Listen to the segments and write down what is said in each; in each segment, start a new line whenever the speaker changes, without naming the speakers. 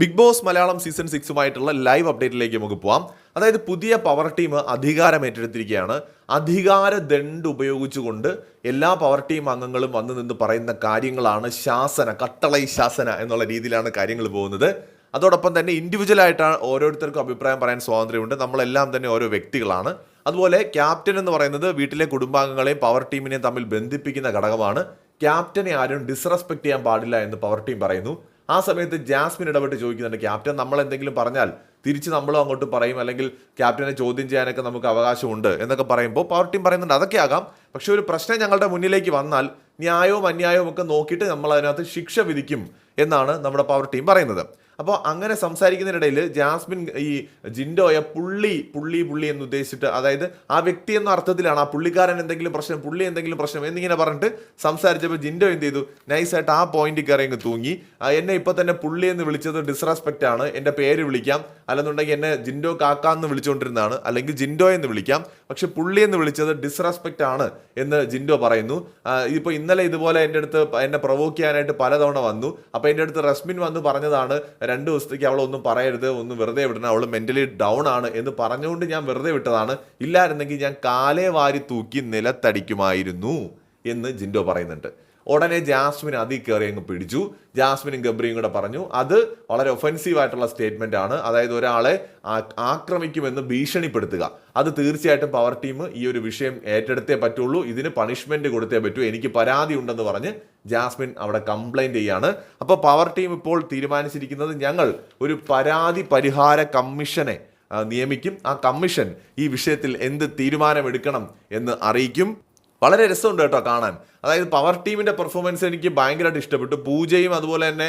Big boss Malayalam season സിക്സുമായിട്ടുള്ള live അപ്ഡേറ്റിലേക്ക് നമുക്ക് പോവാം. അതായത് പുതിയ പവർ ടീം അധികാരം ഏറ്റെടുത്തിരിക്കുകയാണ്. അധികാര ദണ്ട് ഉപയോഗിച്ചുകൊണ്ട് എല്ലാ പവർ ടീം അംഗങ്ങളും വന്നു നിന്ന് പറയുന്ന കാര്യങ്ങളാണ് ശാസന കട്ടളൈ ശാസന എന്നുള്ള രീതിയിലാണ് കാര്യങ്ങൾ പോകുന്നത്. അതോടൊപ്പം തന്നെ ഇൻഡിവിജ്വൽ ആയിട്ടാണ് ഓരോരുത്തർക്കും അഭിപ്രായം പറയാൻ സ്വാതന്ത്ര്യമുണ്ട്. നമ്മളെല്ലാം തന്നെ ഓരോ വ്യക്തികളാണ്. അതുപോലെ ക്യാപ്റ്റൻ എന്ന് പറയുന്നത് വീട്ടിലെ കുടുംബാംഗങ്ങളെയും പവർ ടീമിനെയും തമ്മിൽ ബന്ധിപ്പിക്കുന്ന ഘടകമാണ്. ക്യാപ്റ്റനെ ആരും ഡിസ്റെസ്പെക്ട് ചെയ്യാൻ പാടില്ല എന്ന് പവർ ടീം പറയുന്നു. ആ സമയത്ത് ജാസ്മിൻ ഇടപെട്ട് ചോദിക്കുന്നുണ്ട് ക്യാപ്റ്റൻ നമ്മൾ എന്തെങ്കിലും പറഞ്ഞാൽ തിരിച്ച് നമ്മളും അങ്ങോട്ട് പറയും അല്ലെങ്കിൽ ക്യാപ്റ്റനെ ചോദ്യം ചെയ്യാനൊക്കെ നമുക്ക് അവകാശമുണ്ട് എന്നൊക്കെ പറയുമ്പോൾ പവർ ടീം പറയുന്നുണ്ട് അതൊക്കെ ആകാം. പക്ഷേ ഒരു പ്രശ്നം ഞങ്ങളുടെ മുന്നിലേക്ക് വന്നാൽ ന്യായവും അന്യായവും ഒക്കെ നോക്കിയിട്ട് നമ്മൾ അതിനകത്ത് ശിക്ഷ വിധിക്കും എന്നാണ് നമ്മുടെ പവർ ടീം പറയുന്നത്. അപ്പോൾ അങ്ങനെ സംസാരിക്കുന്നതിനിടയിൽ ജാസ്മിൻ ഈ ജിൻഡോയെ പുള്ളി പുള്ളി പുള്ളി എന്ന് ഉദ്ദേശിച്ചിട്ട് അതായത് ആ വ്യക്തി എന്ന അർത്ഥത്തിലാണ് ആ പുള്ളിക്കാരൻ എന്തെങ്കിലും പ്രശ്നം പുള്ളി എന്തെങ്കിലും പ്രശ്നം എന്നിങ്ങനെ പറഞ്ഞിട്ട് സംസാരിച്ചപ്പോൾ ജിൻഡോ എന്ത് ചെയ്തു? നൈസായിട്ട് ആ പോയിന്റ് കയറി അങ്ങ് തൂങ്ങി. എന്നെ ഇപ്പം തന്നെ പുള്ളി എന്ന് വിളിച്ചത് ഡിസ്റെസ്പെക്റ്റ് ആണ്. എന്റെ പേര് വിളിക്കാം. അല്ലെന്നുണ്ടെങ്കിൽ എന്നെ ജിൻഡോ കാക്ക എന്ന് വിളിച്ചുകൊണ്ടിരുന്നതാണ് അല്ലെങ്കിൽ ജിൻഡോ എന്ന് വിളിക്കാം. പക്ഷെ പുള്ളി എന്ന് വിളിച്ചത് ഡിസ്റെസ്പെക്റ്റ് ആണ് എന്ന് ജിൻഡോ പറയുന്നു. ഇപ്പോൾ ഇന്നലെ ഇതുപോലെ എന്റെ അടുത്ത് എന്നെ പ്രൊവോക്ക് ചെയ്യാനായിട്ട് പലതവണ വന്നു. അപ്പോൾ എന്റെ അടുത്ത് റസ്മിൻ വന്ന് പറഞ്ഞതാണ് രണ്ട് ദിവസത്തേക്ക് അവളൊന്നും പറയരുത് ഒന്ന് വെറുതെ വിടണം. അവൾ മെന്റലി ഡൗൺ ആണ് എന്ന് പറഞ്ഞുകൊണ്ട് ഞാൻ വെറുതെ വിട്ടതാണ്. ഇല്ലായിരുന്നെങ്കിൽ ഞാൻ കാലേ വാരി തൂക്കി നിലത്തടിക്കുമായിരുന്നു എന്ന് ജിൻഡോ പറയുന്നുണ്ട്. ഉടനെ ജാസ്മിൻ അതിൽ കയറി അങ്ങ് പിടിച്ചു. ജാസ്മിനും ഗബ്രിയും കൂടെ പറഞ്ഞു അത് വളരെ ഒഫൻസീവ് ആയിട്ടുള്ള സ്റ്റേറ്റ്മെന്റ് ആണ്. അതായത് ഒരാളെ ആക്രമിക്കുമെന്ന് ഭീഷണിപ്പെടുത്തുക. അത് തീർച്ചയായിട്ടും പവർ ടീം ഈ ഒരു വിഷയം ഏറ്റെടുത്തേ പറ്റുള്ളൂ. ഇതിന് പണിഷ്മെന്റ് കൊടുത്തേ പറ്റൂ. എനിക്ക് പരാതി ഉണ്ടെന്ന് പറഞ്ഞ് ജാസ്മിൻ അവിടെ കംപ്ലൈന്റ് ചെയ്യാണ്. അപ്പോൾ പവർ ടീം ഇപ്പോൾ തീരുമാനിച്ചിരിക്കുന്നത് ഞങ്ങൾ ഒരു പരാതി പരിഹാര കമ്മീഷനെ നിയമിക്കും. ആ കമ്മീഷൻ ഈ വിഷയത്തിൽ എന്ത് തീരുമാനമെടുക്കണം എന്ന് അറിയിക്കും. വളരെ രസമുണ്ട് കേട്ടോ കാണാൻ. അതായത് പവർ ടീമിന്റെ പെർഫോമൻസ് എനിക്ക് ഭയങ്കരമായിട്ട് ഇഷ്ടപ്പെട്ടു. പൂജയും അതുപോലെ തന്നെ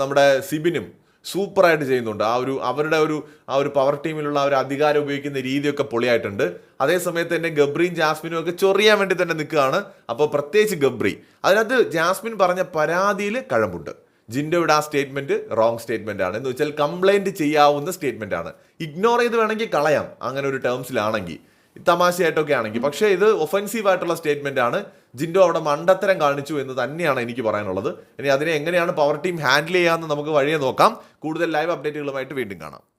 നമ്മുടെ സിബിനും സൂപ്പറായിട്ട് ചെയ്യുന്നുണ്ട്. ആ ഒരു അവരുടെ ഒരു ആ ഒരു പവർ ടീമിലുള്ള ആ ഒരു അധികാരം ഉപയോഗിക്കുന്ന രീതിയൊക്കെ പൊളിയായിട്ടുണ്ട്. അതേ സമയത്ത് തന്നെ ഗബ്രിയും ജാസ്മിനും ഒക്കെ ചൊറിയാൻ വേണ്ടി തന്നെ നിൽക്കുകയാണ്. അപ്പോൾ പ്രത്യേകിച്ച് ഗബ്രി. അതിനകത്ത് ജാസ്മിൻ പറഞ്ഞ പരാതിയിൽ കഴമ്പുണ്ട്. ജിൻഡോയുടെ ആ സ്റ്റേറ്റ്മെന്റ് റോങ് സ്റ്റേറ്റ്മെന്റ് ആണ്. എന്ന് വെച്ചാൽ കംപ്ലൈന്റ് ചെയ്യാവുന്ന സ്റ്റേറ്റ്മെന്റ് ആണ്. ഇഗ്നോർ ചെയ്ത് വേണമെങ്കിൽ കളയാം. അങ്ങനെ ഒരു ടേംസിലാണെങ്കിൽ തമാശയായിട്ടൊക്കെ ആണെങ്കിൽ. പക്ഷേ ഇത് ഒഫൻസീവ് ആയിട്ടുള്ള സ്റ്റേറ്റ്മെന്റ് ആണ്. ജിൻഡോ അവിടെ മണ്ടത്തരം കാണിച്ചു എന്ന് തന്നെയാണ് എനിക്ക് പറയാനുള്ളത്. ഇനി അതിനെ എങ്ങനെയാണ് പവർ ടീം ഹാൻഡിൽ ചെയ്യാമെന്ന് നമുക്ക് വഴിയെ നോക്കാം. കൂടുതൽ ലൈവ് അപ്ഡേറ്റുകളുമായിട്ട് വീണ്ടും കാണാം.